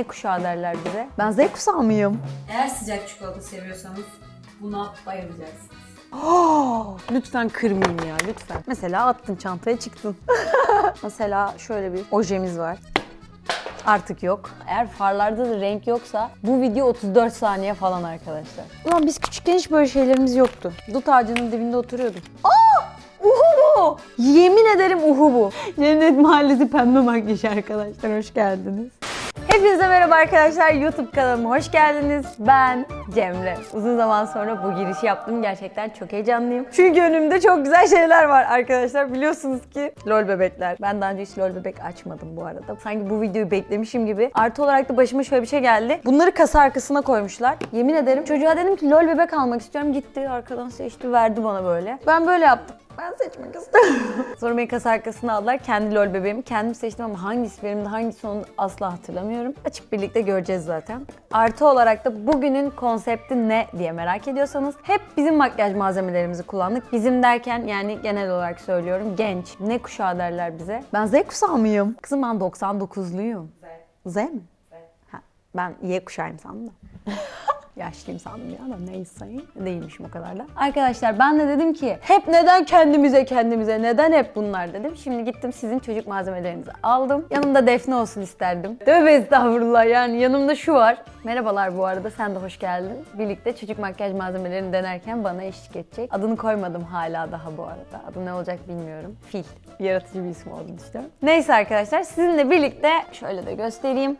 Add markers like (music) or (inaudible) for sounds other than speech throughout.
Ne kuşağı derler bize. Ben Z kuşağı mıyım? Eğer sıcak çikolata seviyorsanız buna bayılacaksınız. Oh, (gasps) lütfen kırmayın ya lütfen. Mesela attın çantaya çıktın. (laughs) Mesela şöyle bir ojemiz var. Artık yok. Eğer farlarda da renk yoksa bu video 34 saniye falan arkadaşlar. Ulan biz küçükken hiç böyle şeylerimiz yoktu. Dut ağacının dibinde oturuyordum. Aa! Uhu bu! Yemin ederim uhu bu. Cennet Mahallesi pembe makyaj arkadaşlar. Hoş geldiniz. Hepinize merhaba arkadaşlar. YouTube kanalıma hoş geldiniz. Ben Cemre. Uzun zaman sonra bu girişi yaptım. Gerçekten çok heyecanlıyım. Çünkü önümde çok güzel şeyler var arkadaşlar. Biliyorsunuz ki LOL bebekler. Ben daha önce hiç LOL bebek açmadım bu arada. Sanki bu videoyu beklemişim gibi. Artı olarak da başıma şöyle bir şey geldi. Bunları kasa arkasına koymuşlar. Yemin ederim çocuğa dedim ki LOL bebek almak istiyorum. Gitti arkadan seçti verdi bana böyle. Ben böyle yaptım. Ben seçmek istedim. (laughs) Sonra beni kasa arkasına aldılar. Kendi lol bebeğimi kendim seçtim ama hangisi benim de hangisi onu asla hatırlamıyorum. Açıp birlikte göreceğiz zaten. Artı olarak da bugünün konsepti ne diye merak ediyorsanız hep bizim makyaj malzemelerimizi kullandık. Bizim derken yani genel olarak söylüyorum genç. Ne kuşağı derler bize. Ben Z kuşağı mıyım? Kızım ben 99'luyum. Z mi? Ha, ben Y kuşağıyım sandım da. (laughs) Yaşlıyım sandım ya da neyse. Değilmişim o kadar da. Arkadaşlar ben de dedim ki hep neden kendimize kendimize neden hep bunlar dedim. Şimdi gittim sizin çocuk malzemelerinizi aldım. Yanımda Defne olsun isterdim. Tövbe estağfurullah yani yanımda şu var. Merhabalar bu arada sen de hoş geldin. Birlikte çocuk makyaj malzemelerini denerken bana eşlik edecek. Adını koymadım hala daha bu arada. Adı ne olacak bilmiyorum. Fil. Yaratıcı bir isim olduğunu düşünüyorum. Neyse arkadaşlar sizinle birlikte şöyle de göstereyim.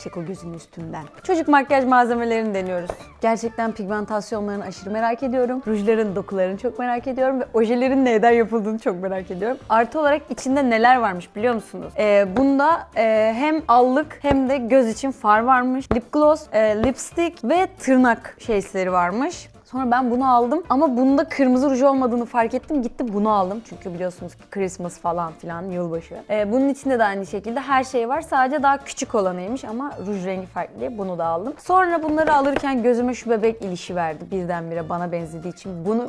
Çek o gözünün üstünden. Çocuk makyaj malzemelerini deniyoruz. Gerçekten pigmentasyonlarını aşırı merak ediyorum. Rujların dokularını çok merak ediyorum ve ojelerin neyden yapıldığını çok merak ediyorum. Artı olarak içinde neler varmış biliyor musunuz? Ee, bunda e, hem allık hem de göz için far varmış. Lip gloss, e, lipstick ve tırnak şeysleri varmış. Sonra ben bunu aldım ama bunda kırmızı ruj olmadığını fark ettim. Gittim bunu aldım. Çünkü biliyorsunuz ki Christmas falan filan yılbaşı. Ee, bunun içinde de aynı şekilde her şey var. Sadece daha küçük olanıymış ama ruj rengi farklı diye bunu da aldım. Sonra bunları alırken gözüme şu bebek ilişi verdi. Birdenbire bana benzediği için bunu.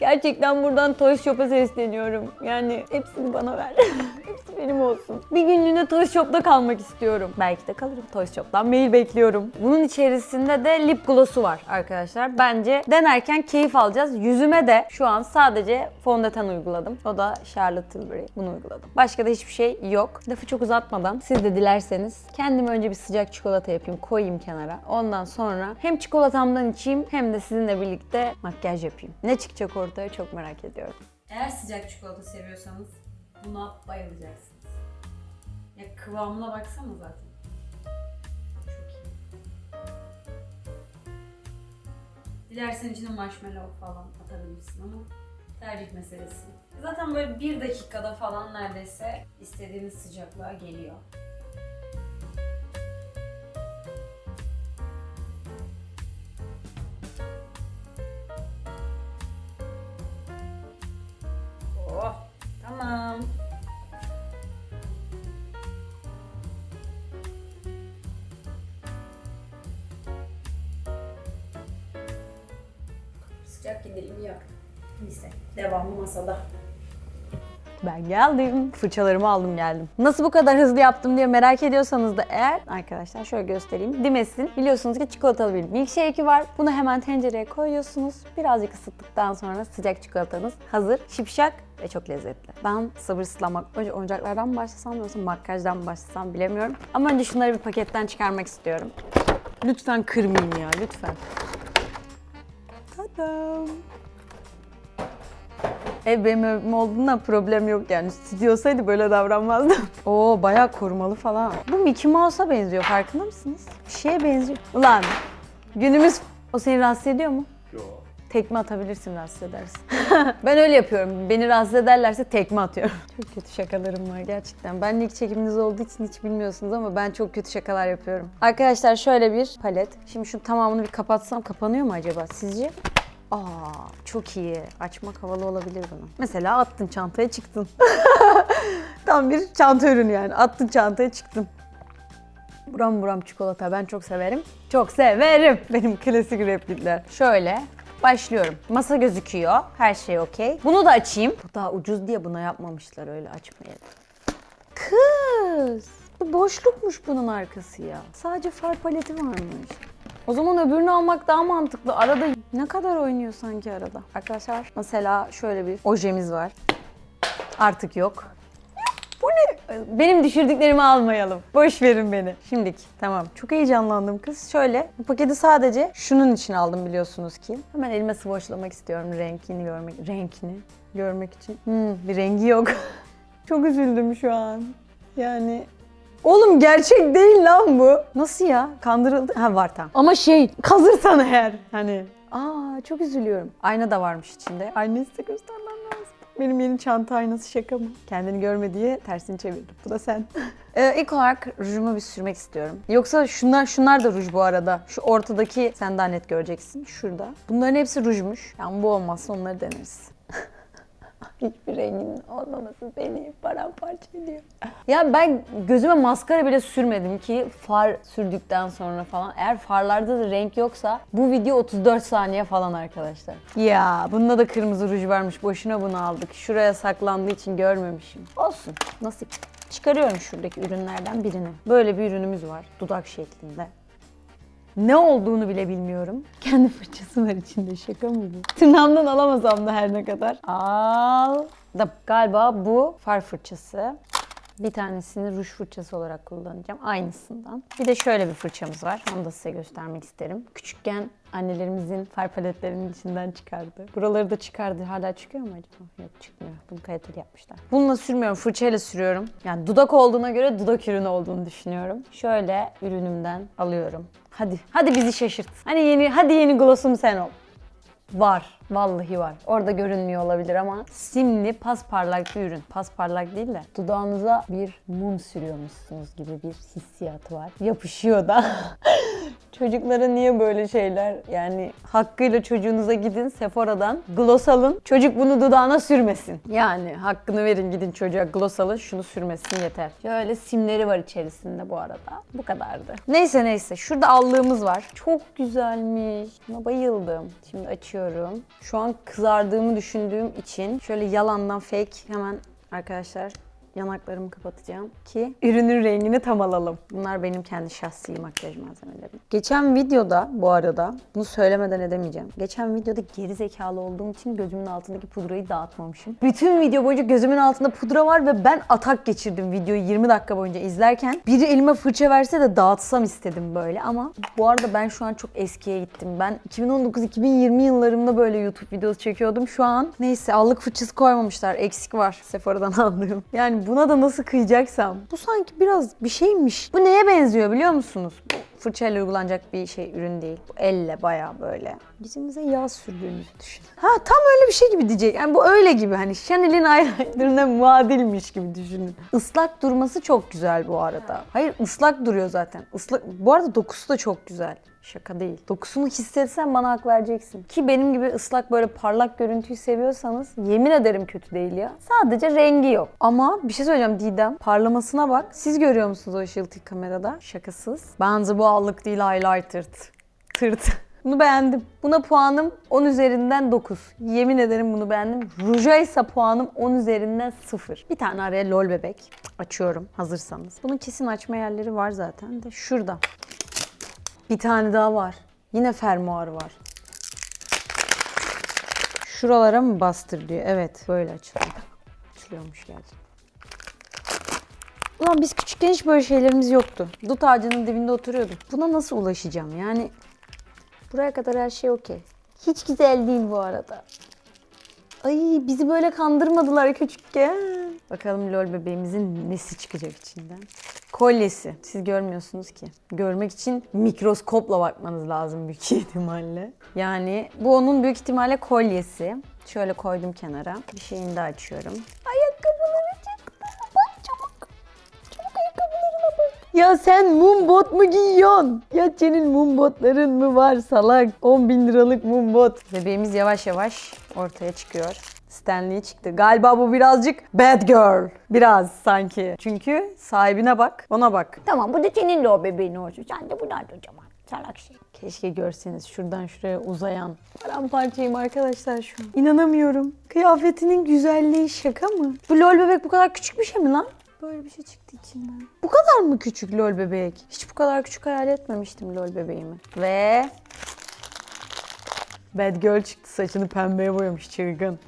Gerçekten buradan Toy Shop'a sesleniyorum. Yani hepsini bana ver. (laughs) Hepsi benim olsun. Bir günlüğüne Toy Shop'ta kalmak istiyorum. Belki de kalırım Toy Shop'tan. Mail bekliyorum. Bunun içerisinde de lip gloss'u var arkadaşlar. Bence denerken keyif alacağız. Yüzüme de şu an sadece fondöten uyguladım. O da Charlotte Tilbury. Bunu uyguladım. Başka da hiçbir şey yok. Lafı çok uzatmadan siz de dilerseniz kendime önce bir sıcak çikolata yapayım, koyayım kenara. Ondan sonra hem çikolatamdan içeyim hem de sizinle birlikte makyaj yapayım. Ne çıkacak ortaya çok merak ediyorum. Eğer sıcak çikolata seviyorsanız buna bayılacaksınız. Ya kıvamına baksana zaten. Çok iyi. Dilersen içine marshmallow falan atabilirsin ama tercih meselesi. Zaten böyle bir dakikada falan neredeyse istediğiniz sıcaklığa geliyor. Masada. Ben geldim. Fırçalarımı aldım geldim. Nasıl bu kadar hızlı yaptım diye merak ediyorsanız da eğer arkadaşlar şöyle göstereyim. Dimes'in biliyorsunuz ki çikolatalı bir milkshake'i var. Bunu hemen tencereye koyuyorsunuz. Birazcık ısıttıktan sonra sıcak çikolatanız hazır. Şipşak ve çok lezzetli. Ben sabırsızlanmak. Önce oyuncaklardan mı başlasam yoksa makyajdan mı başlasam bilemiyorum. Ama önce şunları bir paketten çıkarmak istiyorum. Lütfen kırmayın ya lütfen. Tadam. Ev benim evim olduğundan problem yok yani. Stüdyo olsaydı böyle davranmazdım. (laughs) Oo bayağı korumalı falan. Bu Mickey Mouse'a benziyor farkında mısınız? Bir şeye benziyor. Ulan günümüz o seni rahatsız ediyor mu? Yok. Tekme atabilirsin rahatsız edersin. (laughs) ben öyle yapıyorum. Beni rahatsız ederlerse tekme atıyorum. (laughs) Çok kötü şakalarım var gerçekten. Benle ilk çekiminiz olduğu için hiç bilmiyorsunuz ama ben çok kötü şakalar yapıyorum. Arkadaşlar şöyle bir palet. Şimdi şu tamamını bir kapatsam kapanıyor mu acaba sizce? Aa çok iyi. Açmak havalı olabilir bunu. Mesela attın çantaya çıktın. (laughs) Tam bir çanta ürünü yani. Attın çantaya çıktın. Buram buram çikolata ben çok severim. Çok severim. (laughs) Benim klasik replikler. Şöyle başlıyorum. Masa gözüküyor. Her şey okey. Bunu da açayım. Bu daha ucuz diye buna yapmamışlar öyle açmayalım. Kız. Bu boşlukmuş bunun arkası ya. Sadece far paleti varmış. O zaman öbürünü almak daha mantıklı. Arada ne kadar oynuyor sanki arada. Arkadaşlar mesela şöyle bir ojemiz var. Artık yok. Bu ne? Benim düşürdüklerimi almayalım. Boş verin beni. Şimdiki. Tamam. Çok heyecanlandım kız. Şöyle bu paketi sadece şunun için aldım biliyorsunuz ki. Hemen elime sıvoşlamak istiyorum renkini görmek. Renkini görmek için. Hmm, bir rengi yok. (laughs) Çok üzüldüm şu an. Yani Oğlum gerçek değil lan bu. Nasıl ya? Kandırıldı. Ha var tamam. Ama şey kazırsan eğer. Hani. Aa çok üzülüyorum. Ayna da varmış içinde. Aynayı size göstermem lazım. Benim yeni çanta aynası şaka mı? Kendini görme diye tersini çevirdim. Bu da sen. (laughs) ee, ilk olarak rujumu bir sürmek istiyorum. Yoksa şunlar şunlar da ruj bu arada. Şu ortadaki sen daha net göreceksin. Şurada. Bunların hepsi rujmuş. Yani bu olmazsa onları deneriz. Hiçbir renginin olmaması beni paramparça ediyor. Ya ben gözüme maskara bile sürmedim ki far sürdükten sonra falan. Eğer farlarda da renk yoksa bu video 34 saniye falan arkadaşlar. Ya bunda da kırmızı ruj varmış. Boşuna bunu aldık. Şuraya saklandığı için görmemişim. Olsun. Nasip. Çıkarıyorum şuradaki ürünlerden birini. Böyle bir ürünümüz var. Dudak şeklinde. Ne olduğunu bile bilmiyorum. Kendi fırçası var içinde şaka mı bu? Tırnağımdan alamasam da her ne kadar. Al. Da galiba bu far fırçası. Bir tanesini ruj fırçası olarak kullanacağım. Aynısından. Bir de şöyle bir fırçamız var. Onu da size göstermek isterim. Küçükken annelerimizin far paletlerinin içinden çıkardı. Buraları da çıkardı. Hala çıkıyor mu acaba? Yok çıkmıyor. Bunu kaliteli yapmışlar. Bununla sürmüyorum. Fırçayla sürüyorum. Yani dudak olduğuna göre dudak ürünü olduğunu düşünüyorum. Şöyle ürünümden alıyorum. Hadi. Hadi bizi şaşırt. Hani yeni, hadi yeni glossum sen ol. Var. Vallahi var. Orada görünmüyor olabilir ama simli pasparlak bir ürün. Pasparlak değil de dudağınıza bir mum sürüyormuşsunuz gibi bir hissiyatı var. Yapışıyor da. (laughs) Çocuklara niye böyle şeyler? Yani hakkıyla çocuğunuza gidin Sephora'dan gloss alın. Çocuk bunu dudağına sürmesin. Yani hakkını verin gidin çocuğa gloss alın şunu sürmesin yeter. Şöyle simleri var içerisinde bu arada. Bu kadardı. Neyse neyse şurada allığımız var. Çok güzelmiş. Buna bayıldım. Şimdi açıyorum. Şu an kızardığımı düşündüğüm için şöyle yalandan fake hemen arkadaşlar yanaklarımı kapatacağım ki ürünün rengini tam alalım. Bunlar benim kendi şahsi makyaj malzemelerim. Geçen videoda bu arada bunu söylemeden edemeyeceğim. Geçen videoda geri zekalı olduğum için gözümün altındaki pudrayı dağıtmamışım. Bütün video boyunca gözümün altında pudra var ve ben atak geçirdim videoyu 20 dakika boyunca izlerken. Biri elime fırça verse de dağıtsam istedim böyle ama bu arada ben şu an çok eskiye gittim. Ben 2019-2020 yıllarımda böyle YouTube videosu çekiyordum. Şu an neyse allık fırçası koymamışlar. Eksik var Sephora'dan (laughs) aldığım. Yani buna da nasıl kıyacaksam. Bu sanki biraz bir şeymiş. Bu neye benziyor biliyor musunuz? Bu fırçayla uygulanacak bir şey ürün değil. Bu elle bayağı böyle. Yüzümüze yağ sürdüğünüzü düşün. Ha tam öyle bir şey gibi diyecek. Yani bu öyle gibi hani Chanel'in (laughs) eyelinerına muadilmiş gibi düşünün. Islak durması çok güzel bu arada. Hayır ıslak duruyor zaten. Islak. Bu arada dokusu da çok güzel. Şaka değil. Dokusunu hissetsen bana hak vereceksin. Ki benim gibi ıslak böyle parlak görüntüyü seviyorsanız yemin ederim kötü değil ya. Sadece rengi yok. Ama bir şey söyleyeceğim Didem. Parlamasına bak. Siz görüyor musunuz o ışıltıyı kamerada? Şakasız. Bence bu allık değil highlighter. Tırt. (laughs) Bunu beğendim. Buna puanım 10 üzerinden 9. Yemin ederim bunu beğendim. Ruja ise puanım 10 üzerinden 0. Bir tane araya lol bebek. Açıyorum hazırsanız. Bunun kesin açma yerleri var zaten de şurada. Bir tane daha var. Yine fermuar var. Şuralara mı bastır diyor. Evet böyle açılıyor. Açılıyormuş gerçekten. Ulan biz küçükken hiç böyle şeylerimiz yoktu. Dut ağacının dibinde oturuyorduk. Buna nasıl ulaşacağım? Yani buraya kadar her şey okey. Hiç güzel değil bu arada. Ay bizi böyle kandırmadılar küçükken. Bakalım lol bebeğimizin nesi çıkacak içinden. Kolyesi. Siz görmüyorsunuz ki. Görmek için mikroskopla bakmanız lazım büyük (laughs) ihtimalle. Yani bu onun büyük ihtimalle kolyesi. Şöyle koydum kenara. Bir şeyini de açıyorum. Ayakkabıları çıktı. Bak çabuk. Çabuk ayakkabılarına bak. Ya sen mum bot mu giyiyorsun? Ya senin mum botların mı var salak? 10 bin liralık mum bot. Bebeğimiz yavaş yavaş ortaya çıkıyor. Stanley çıktı. Galiba bu birazcık bad girl. Biraz sanki. Çünkü sahibine bak, ona bak. Tamam bu da senin de o bebeğin olsun. Sen de bunu al o zaman. Salak şey. Keşke görseniz şuradan şuraya uzayan. Paramparçayım arkadaşlar şu an. İnanamıyorum. Kıyafetinin güzelliği şaka mı? Bu lol bebek bu kadar küçük bir şey mi lan? Böyle bir şey çıktı içinden. Bu kadar mı küçük lol bebek? Hiç bu kadar küçük hayal etmemiştim lol bebeğimi. Ve Bad Girl çıktı saçını pembeye boyamış çılgın.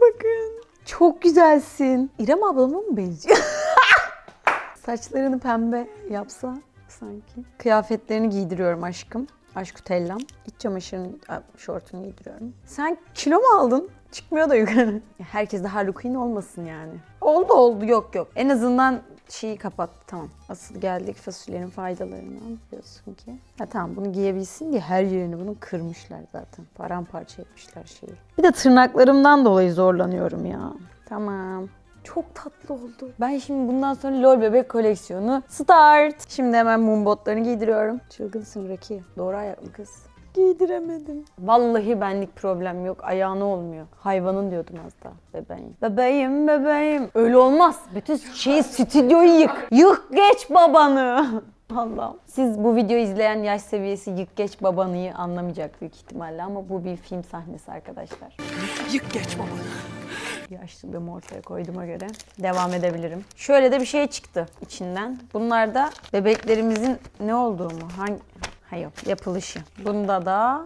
Bakın. Çok güzelsin. İrem ablama mı benziyor? (laughs) Saçlarını pembe yapsa sanki. Kıyafetlerini giydiriyorum aşkım. Aşk tellam. İç çamaşırını, şortunu giydiriyorum. Sen kilo mu aldın? Çıkmıyor da yukarı. Herkes de Harley Quinn olmasın yani. Oldu oldu yok yok. En azından şeyi kapattı tamam. Asıl geldik fasulyenin faydalarından biliyorsun ki. Ha tamam bunu giyebilsin diye her yerini bunu kırmışlar zaten. Paramparça etmişler şeyi. Bir de tırnaklarımdan dolayı zorlanıyorum ya. Tamam. Çok tatlı oldu. Ben şimdi bundan sonra LOL bebek koleksiyonu start. Şimdi hemen mum botlarını giydiriyorum. Çılgınsın Raki. Doğru ayaklı kız. Giydiremedim. Vallahi benlik problem yok. Ayağına olmuyor. Hayvanın diyordum az daha. Bebeğim. Bebeğim bebeğim. Öyle olmaz. Bütün şeyi stüdyoyu yık. Yık geç babanı. (laughs) Allah'ım. Siz bu videoyu izleyen yaş seviyesi yık geç babanıyı anlamayacak büyük ihtimalle ama bu bir film sahnesi arkadaşlar. Yık geç baba. Yaşlılığımı ortaya koyduğuma göre devam edebilirim. Şöyle de bir şey çıktı içinden. Bunlar da bebeklerimizin ne olduğu mu? Hangi? Hayır, yapılışı. Bunda da... Aa!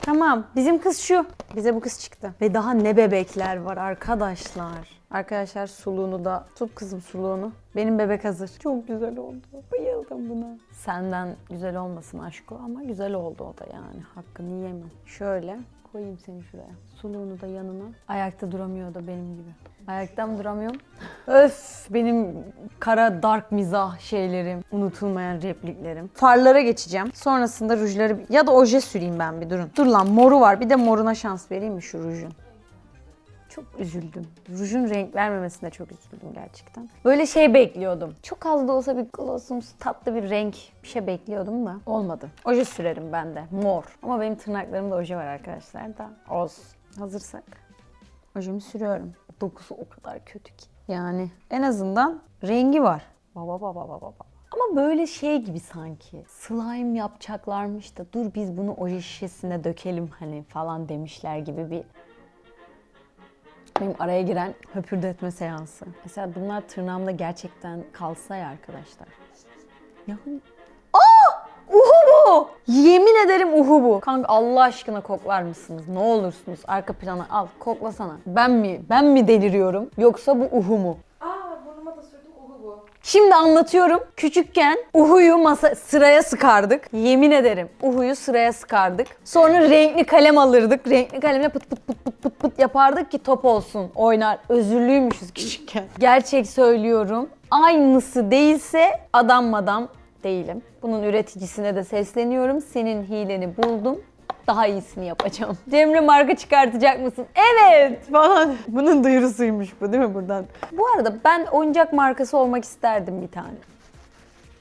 Tamam, bizim kız şu. Bize bu kız çıktı. Ve daha ne bebekler var arkadaşlar. Arkadaşlar suluğunu da tut kızım suluğunu. Benim bebek hazır. Çok güzel oldu. Bayıldım buna. Senden güzel olmasın aşko ama güzel oldu o da yani. Hakkını yiyemem. Şöyle koyayım seni şuraya. Suluğunu da yanına. Ayakta duramıyor da benim gibi. Ayakta mı duramıyorum? Öf benim kara dark mizah şeylerim. Unutulmayan repliklerim. Farlara geçeceğim. Sonrasında rujları ya da oje süreyim ben bir durun. Dur lan moru var. Bir de moruna şans vereyim mi şu rujun? Çok üzüldüm. Rujun renk vermemesine çok üzüldüm gerçekten. Böyle şey bekliyordum. Çok az da olsa bir glossumsu tatlı bir renk bir şey bekliyordum da olmadı. Oje sürerim ben de. Mor. Ama benim tırnaklarımda oje var arkadaşlar da. Olsun. Hazırsak. Ojemi sürüyorum. Dokusu o kadar kötü ki. Yani en azından rengi var. Baba baba baba baba. Ama böyle şey gibi sanki. Slime yapacaklarmış da dur biz bunu oje şişesine dökelim hani falan demişler gibi bir benim araya giren höpürdetme seansı. Mesela bunlar tırnağımda gerçekten kalsa ya arkadaşlar. Yani... Aa! Uhu bu! Yemin ederim uhu bu. Kanka Allah aşkına koklar mısınız? Ne olursunuz arka plana al koklasana. Ben mi? Ben mi deliriyorum? Yoksa bu uhu mu? Aa burnuma da sürdüm uhu bu. Şimdi anlatıyorum. Küçükken Uhu'yu masa sıraya sıkardık. Yemin ederim. Uhu'yu sıraya sıkardık. Sonra renkli kalem alırdık. Renkli kalemle pıt pıt pıt pıt pıt pıt yapardık ki top olsun. Oynar. Özürlüymüşüz küçükken. (laughs) Gerçek söylüyorum. Aynısı değilse adam madam değilim. Bunun üreticisine de sesleniyorum. Senin hileni buldum daha iyisini yapacağım. (laughs) Cemre marka çıkartacak mısın? Evet falan. Bunun duyurusuymuş bu değil mi buradan? Bu arada ben oyuncak markası olmak isterdim bir tane.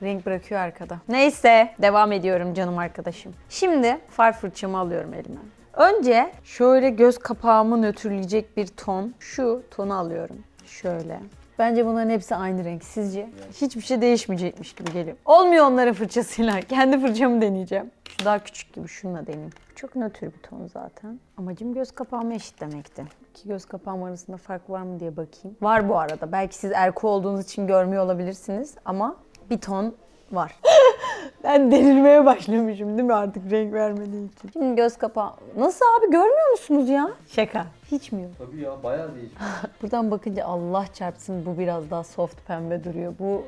Renk bırakıyor arkada. Neyse devam ediyorum canım arkadaşım. Şimdi far fırçamı alıyorum elime. Önce şöyle göz kapağımı nötrleyecek bir ton. Şu tonu alıyorum. Şöyle. Bence bunların hepsi aynı renk. Sizce? Hiçbir şey değişmeyecekmiş gibi geliyor. Olmuyor onların fırçasıyla. (laughs) Kendi fırçamı deneyeceğim. Şu daha küçük gibi. Şununla deneyeyim. Çok nötr bir ton zaten. Amacım göz kapağımı eşitlemekti. İki göz kapağım arasında fark var mı diye bakayım. Var bu arada. Belki siz erko olduğunuz için görmüyor olabilirsiniz ama bir ton var. (laughs) ben delirmeye başlamışım değil mi artık renk vermediği için. Şimdi göz kapağı... Nasıl abi görmüyor musunuz ya? Şaka. Hiç mi yok? Tabii ya bayağı değişmiş. (laughs) Buradan bakınca Allah çarpsın bu biraz daha soft pembe duruyor. Bu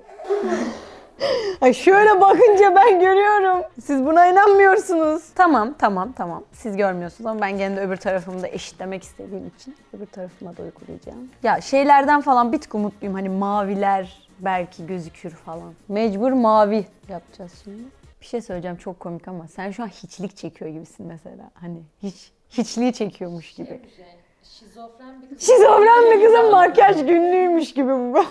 (laughs) Ay şöyle bakınca ben görüyorum. Siz buna inanmıyorsunuz. Tamam, tamam, tamam. Siz görmüyorsunuz ama ben gene de öbür tarafımı da eşitlemek istediğim için öbür tarafıma da uygulayacağım. Ya şeylerden falan bir tık umutluyum. Hani maviler belki gözükür falan. Mecbur mavi yapacağız şimdi. Bir şey söyleyeceğim çok komik ama sen şu an hiçlik çekiyor gibisin mesela. Hani hiç hiçliği çekiyormuş gibi. Şizofren bir kız. Şizofren bir kızın makyaj günlüğüymüş gibi bu.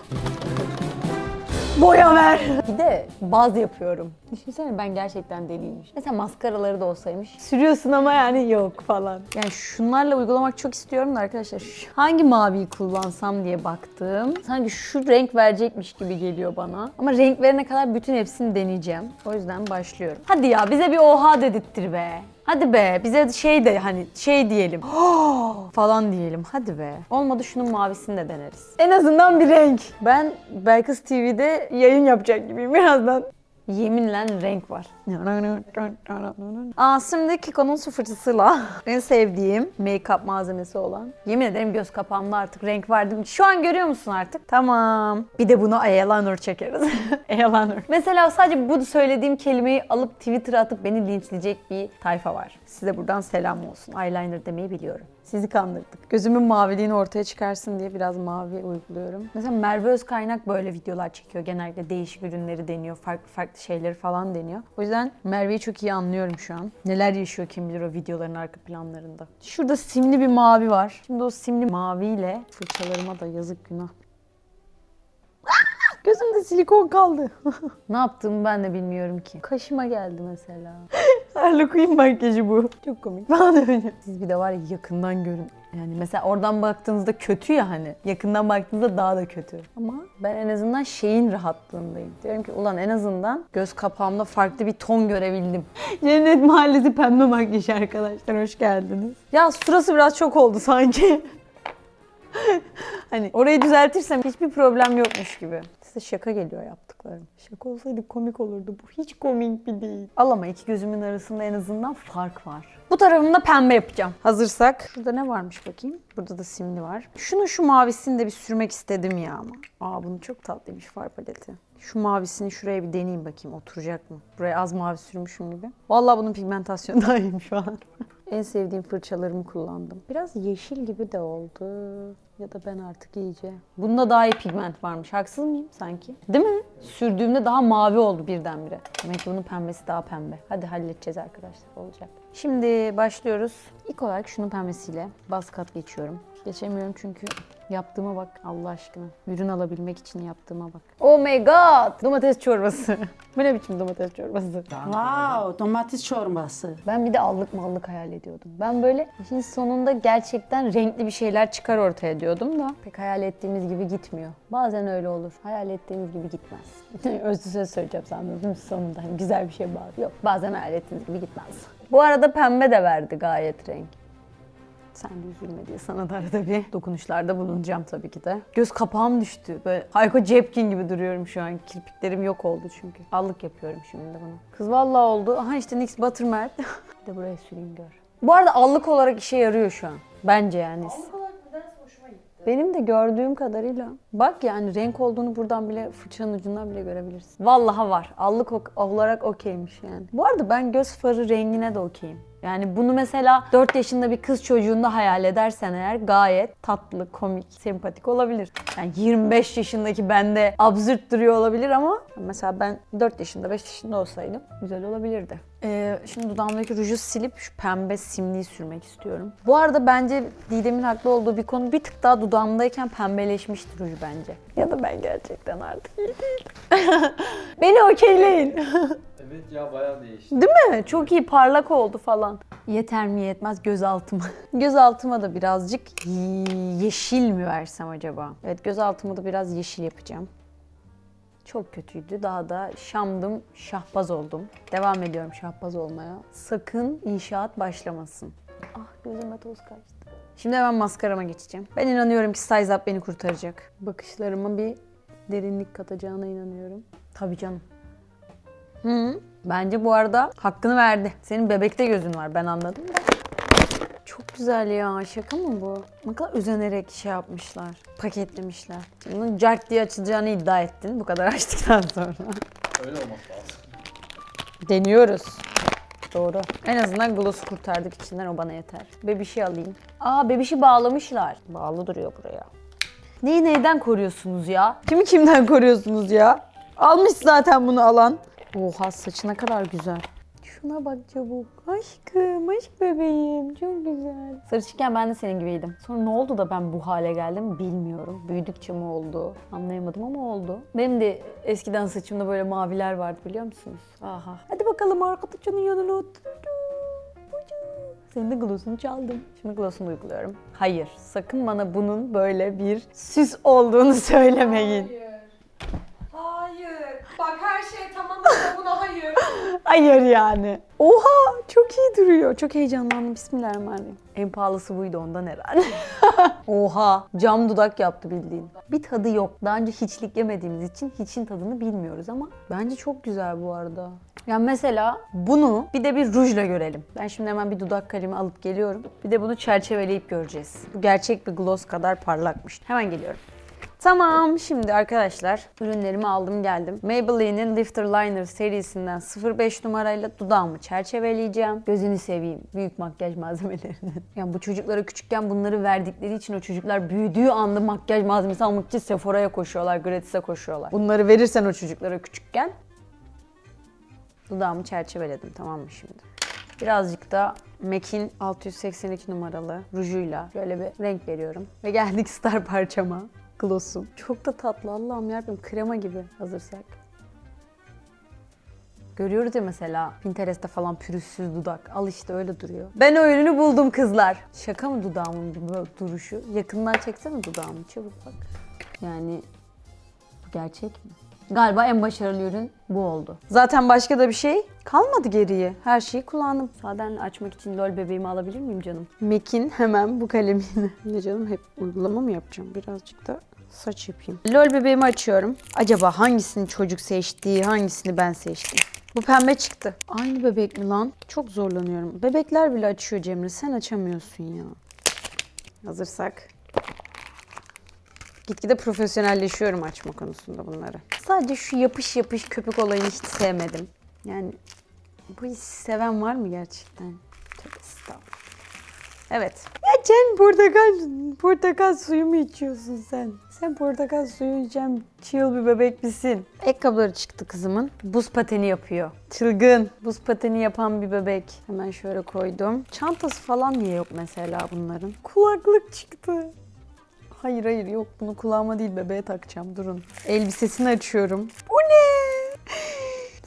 Boya ver. Bir de baz yapıyorum. Düşünsene ben gerçekten deliymiş. Mesela maskaraları da olsaymış. Sürüyorsun ama yani yok falan. Yani şunlarla uygulamak çok istiyorum da arkadaşlar. şu- Hangi maviyi kullansam diye baktım. Sanki şu renk verecekmiş gibi geliyor bana. Ama renk verene kadar bütün hepsini deneyeceğim. O yüzden başlıyorum. Hadi ya bize bir oha dedirttir be. Hadi be bize şey de hani şey diyelim. (gasps) falan diyelim. Hadi be. Olmadı şunun mavisini de deneriz. En azından bir renk. Ben Belkıs TV'de yayın yapacak gibiyim birazdan. Yeminle renk var. Aa şimdi Kiko'nun su fırçasıyla (laughs) en sevdiğim make-up malzemesi olan. Yemin ederim göz kapağımda artık renk var değil mi? Şu an görüyor musun artık? Tamam. Bir de bunu eyeliner çekeriz. (laughs) eyeliner. Mesela sadece bu söylediğim kelimeyi alıp Twitter'a atıp beni linçleyecek bir tayfa var. Size buradan selam olsun. Eyeliner demeyi biliyorum. Sizi kandırdık. Gözümün maviliğini ortaya çıkarsın diye biraz mavi uyguluyorum. Mesela Merve Özkaynak böyle videolar çekiyor. Genellikle değişik ürünleri deniyor. Farklı farklı şeyleri falan deniyor. O yüzden Merve'yi çok iyi anlıyorum şu an. Neler yaşıyor kim bilir o videoların arka planlarında. Şurada simli bir mavi var. Şimdi o simli maviyle fırçalarıma da yazık günah. Gözümde silikon kaldı. (laughs) ne yaptığımı ben de bilmiyorum ki. Kaşıma geldi mesela. Harley Quinn makyajı bu. Çok komik. Bana da öyle. Siz bir de var ya yakından görün. Yani mesela oradan baktığınızda kötü ya hani. Yakından baktığınızda daha da kötü. Ama ben en azından şeyin rahatlığındayım. Diyorum ki ulan en azından göz kapağımda farklı bir ton görebildim. (laughs) Cennet Mahallesi pembe makyaj arkadaşlar. Hoş geldiniz. Ya şurası biraz çok oldu sanki. (laughs) hani orayı düzeltirsem hiçbir problem yokmuş gibi. Size şaka geliyor yaptıklarım. Şaka olsaydı komik olurdu. Bu hiç komik bir değil. Al ama iki gözümün arasında en azından fark var. Bu tarafını da pembe yapacağım. Hazırsak. Şurada ne varmış bakayım? Burada da simli var. Şunu şu mavisini de bir sürmek istedim ya ama. Aa bunu çok tatlıymış far paleti. Şu mavisini şuraya bir deneyeyim bakayım oturacak mı? Buraya az mavi sürmüşüm gibi. Vallahi bunun pigmentasyonu daha iyiymiş şu an. En sevdiğim fırçalarımı kullandım. Biraz yeşil gibi de oldu. Ya da ben artık iyice. Bunda daha iyi pigment varmış. Haksız mıyım sanki? Değil mi? Sürdüğümde daha mavi oldu birdenbire. Demek ki bunun pembesi daha pembe. Hadi halledeceğiz arkadaşlar. Olacak. Şimdi başlıyoruz. İlk olarak şunun pembesiyle baz kat geçiyorum. Geçemiyorum çünkü yaptığıma bak Allah aşkına. Ürün alabilmek için yaptığıma bak. Oh my god! Domates çorbası. (laughs) Bu ne biçim domates çorbası? Wow, domates çorbası. Ben bir de allık mallık hayal ediyordum. Ben böyle işin sonunda gerçekten renkli bir şeyler çıkar ortaya diyordum da pek hayal ettiğimiz gibi gitmiyor. Bazen öyle olur. Hayal ettiğimiz gibi gitmez. (laughs) Özlü söz söyleyeceğim sandım (laughs) sonunda? Hani güzel bir şey bağlı. Yok bazen hayal ettiğiniz gibi gitmez. Bu arada pembe de verdi gayet renk. Sen de üzülme diye sana da arada bir dokunuşlarda bulunacağım tabii ki de. Göz kapağım düştü. Böyle Hayko Cepkin gibi duruyorum şu an. Kirpiklerim yok oldu çünkü. Allık yapıyorum şimdi bunu. Kız vallahi oldu. Aha işte NYX Buttermelt. (laughs) bir de buraya süreyim gör. Bu arada allık olarak işe yarıyor şu an. Bence yani. Allık olarak nedense hoşuma gitti. Benim de gördüğüm kadarıyla bak yani renk olduğunu buradan bile fırçanın ucundan bile görebilirsin. Vallahi var. Allık olarak okeymiş yani. Bu arada ben göz farı rengine de okeyim. Yani bunu mesela 4 yaşında bir kız çocuğunda hayal edersen eğer gayet tatlı, komik, sempatik olabilir. Yani 25 yaşındaki bende absürt duruyor olabilir ama mesela ben 4 yaşında, 5 yaşında olsaydım güzel olabilirdi. Ee, şimdi dudağımdaki ruju silip şu pembe simliği sürmek istiyorum. Bu arada bence Didem'in haklı olduğu bir konu bir tık daha dudağımdayken pembeleşmişti ruju bence. Ya da ben gerçekten artık iyi değilim. (laughs) Beni okeyleyin. (laughs) Evet ya bayağı değişti. Değil mi? Çok iyi parlak oldu falan. Yeter mi yetmez gözaltıma. (laughs) gözaltıma da birazcık yeşil mi versem acaba? Evet gözaltıma da biraz yeşil yapacağım. Çok kötüydü. Daha da şamdım, şahbaz oldum. Devam ediyorum şahbaz olmaya. Sakın inşaat başlamasın. Ah gözüme toz kaçtı. Şimdi hemen maskarama geçeceğim. Ben inanıyorum ki Size Up beni kurtaracak. Bakışlarıma bir derinlik katacağına inanıyorum. Tabii canım. Hı. Bence bu arada hakkını verdi. Senin bebekte gözün var ben anladım da. Çok güzel ya. Şaka mı bu? Ne kadar özenerek şey yapmışlar. Paketlemişler. Bunun cart diye açılacağını iddia ettin bu kadar açtıktan sonra. Öyle olması lazım. Deniyoruz. Doğru. En azından gloss'u kurtardık içinden o bana yeter. Bebişi alayım. Aa bebişi bağlamışlar. Bağlı duruyor buraya. Neyi neyden koruyorsunuz ya? Kimi kimden koruyorsunuz ya? Almış zaten bunu alan. Oha saçı ne kadar güzel. Şuna bak çabuk. Aşkım, aşk bebeğim. Çok güzel. Sarışıkken ben de senin gibiydim. Sonra ne oldu da ben bu hale geldim bilmiyorum. Büyüdükçe mi oldu? Anlayamadım ama oldu. Benim de eskiden saçımda böyle maviler vardı biliyor musunuz? Aha. Hadi bakalım arkadaşının yanına otur. Senin de glossunu çaldım. Şimdi glossunu uyguluyorum. Hayır, sakın bana bunun böyle bir süs olduğunu (laughs) söylemeyin. Hayır. Bak her şeye tamam da buna hayır. (laughs) Hayır yani. Oha çok iyi duruyor. Çok heyecanlandım. Bismillahirrahmanirrahim. En pahalısı buydu ondan herhalde. (laughs) Oha cam dudak yaptı bildiğin. Bir tadı yok. Daha önce hiçlik yemediğimiz için hiçin tadını bilmiyoruz ama bence çok güzel bu arada. Yani mesela bunu bir de bir rujla görelim. Ben şimdi hemen bir dudak kalemi alıp geliyorum. Bir de bunu çerçeveleyip göreceğiz. Bu gerçek bir gloss kadar parlakmış. Hemen geliyorum. Tamam şimdi arkadaşlar ürünlerimi aldım geldim. Maybelline'in Lifter Liner serisinden 05 numarayla dudağımı çerçeveleyeceğim. Gözünü seveyim büyük makyaj malzemelerini. (laughs) Yani bu çocuklara küçükken bunları verdikleri için o çocuklar büyüdüğü anda makyaj malzemesi almak için Sephora'ya koşuyorlar, gratis'e koşuyorlar. Bunları verirsen o çocuklara küçükken dudağımı çerçeveledim tamam mı şimdi? Birazcık da MAC'in 682 numaralı rujuyla böyle bir renk veriyorum. Ve geldik (laughs) star parçama. Gloss'um. Çok da tatlı Allah'ım yarabbim krema gibi hazırsak. Görüyoruz ya mesela Pinterest'te falan pürüzsüz dudak. Al işte öyle duruyor. Ben o ürünü buldum kızlar. Şaka mı dudağımın böyle duruşu? Yakından çeksene dudağımı çabuk bak. Yani bu gerçek mi? Galiba en başarılı ürün bu oldu. Zaten başka da bir şey kalmadı geriye. Her şeyi kullandım. Sadenle açmak için lol bebeğimi alabilir miyim canım? Mac'in hemen bu kalemini. (laughs) ne canım hep uygulama mı yapacağım? Birazcık da saç yapayım. Lol bebeğimi açıyorum. Acaba hangisini çocuk seçti, hangisini ben seçtim? Bu pembe çıktı. Aynı bebek mi lan? Çok zorlanıyorum. Bebekler bile açıyor Cemre. Sen açamıyorsun ya. Hazırsak. Gitgide profesyonelleşiyorum açma konusunda bunları. Sadece şu yapış yapış köpük olayını hiç sevmedim. Yani bu hissi seven var mı gerçekten? Tövbe estağfurullah. Evet. Ya sen portakal, portakal suyu mu içiyorsun sen? Sen portakal suyu içen chill bir bebek misin? Ayakkabıları çıktı kızımın. Buz pateni yapıyor. Çılgın. Buz pateni yapan bir bebek. Hemen şöyle koydum. Çantası falan niye yok mesela bunların? Kulaklık çıktı. Hayır hayır yok bunu kulağıma değil bebeğe takacağım durun. Elbisesini açıyorum. Bu ne?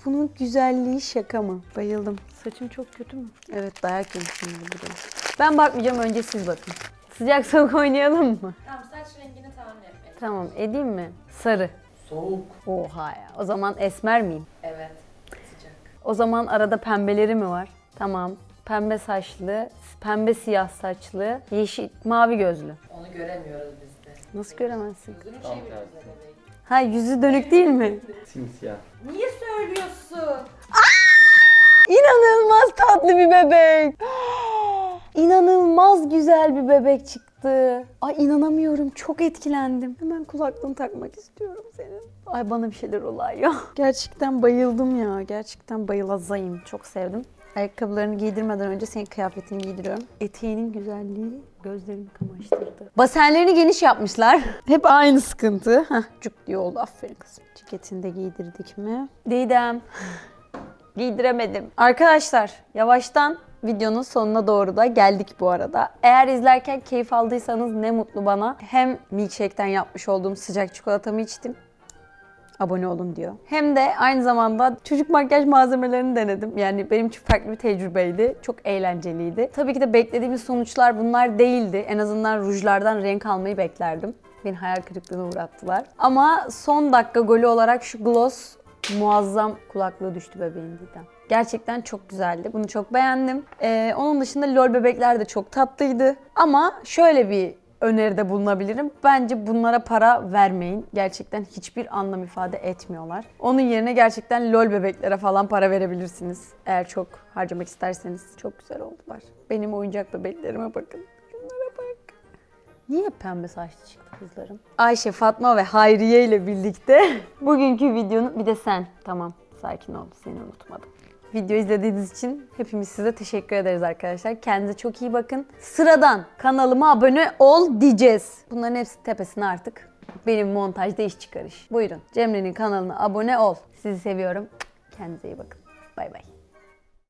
Bunun güzelliği şaka mı? Bayıldım. Saçım çok kötü mü? Evet dayak yemişim duruyor. Ben bakmayacağım önce siz bakın. Sıcak soğuk oynayalım mı? Tamam saç rengini tahmin etmeliyim. Tamam edeyim mi? Sarı. Soğuk. Oha ya. O zaman esmer miyim? Evet. Sıcak. O zaman arada pembeleri mi var? Tamam. Pembe saçlı, pembe siyah saçlı, yeşil, mavi gözlü. Onu göremiyoruz biz de. Nasıl göremezsin? Gözünü Tam çevir tersi. bize bebeğim. Ha yüzü dönük değil mi? Simsiyah. Niye söylüyorsun? İnanılmaz tatlı bir bebek. İnanılmaz güzel bir bebek çıktı. Ay inanamıyorum. Çok etkilendim. Hemen kulaklığını takmak istiyorum senin. Ay bana bir şeyler oluyor. (laughs) Gerçekten bayıldım ya. Gerçekten bayılazayım. Çok sevdim. Ayakkabılarını giydirmeden önce senin kıyafetini giydiriyorum. Eteğinin güzelliği gözlerimi kamaştırdı. Basenlerini geniş yapmışlar. (laughs) Hep aynı sıkıntı. Heh, cuk diye oldu. Aferin kızım. Ceketini de giydirdik mi? Didem. Giydiremedim. Arkadaşlar yavaştan videonun sonuna doğru da geldik bu arada. Eğer izlerken keyif aldıysanız ne mutlu bana. Hem milkshake'ten yapmış olduğum sıcak çikolatamı içtim. Abone olun diyor. Hem de aynı zamanda çocuk makyaj malzemelerini denedim. Yani benim için farklı bir tecrübeydi. Çok eğlenceliydi. Tabii ki de beklediğimiz sonuçlar bunlar değildi. En azından rujlardan renk almayı beklerdim. Beni hayal kırıklığına uğrattılar. Ama son dakika golü olarak şu gloss muazzam kulaklığı düştü bebeğin Didem. Gerçekten çok güzeldi. Bunu çok beğendim. Ee, onun dışında lol bebekler de çok tatlıydı. Ama şöyle bir öneride bulunabilirim. Bence bunlara para vermeyin. Gerçekten hiçbir anlam ifade etmiyorlar. Onun yerine gerçekten lol bebeklere falan para verebilirsiniz. Eğer çok harcamak isterseniz. Çok güzel oldular. Benim oyuncak bebeklerime bakın. Niye pembe saçlı çıktı kızlarım? Ayşe, Fatma ve Hayriye ile birlikte (laughs) bugünkü videonun bir de sen. Tamam, sakin ol. Seni unutmadım. Video izlediğiniz için hepimiz size teşekkür ederiz arkadaşlar. Kendinize çok iyi bakın. Sıradan kanalıma abone ol diyeceğiz. Bunların hepsi tepesine artık. Benim montajda iş çıkarış. Buyurun Cemre'nin kanalına abone ol. Sizi seviyorum. Kendinize iyi bakın. Bay bay.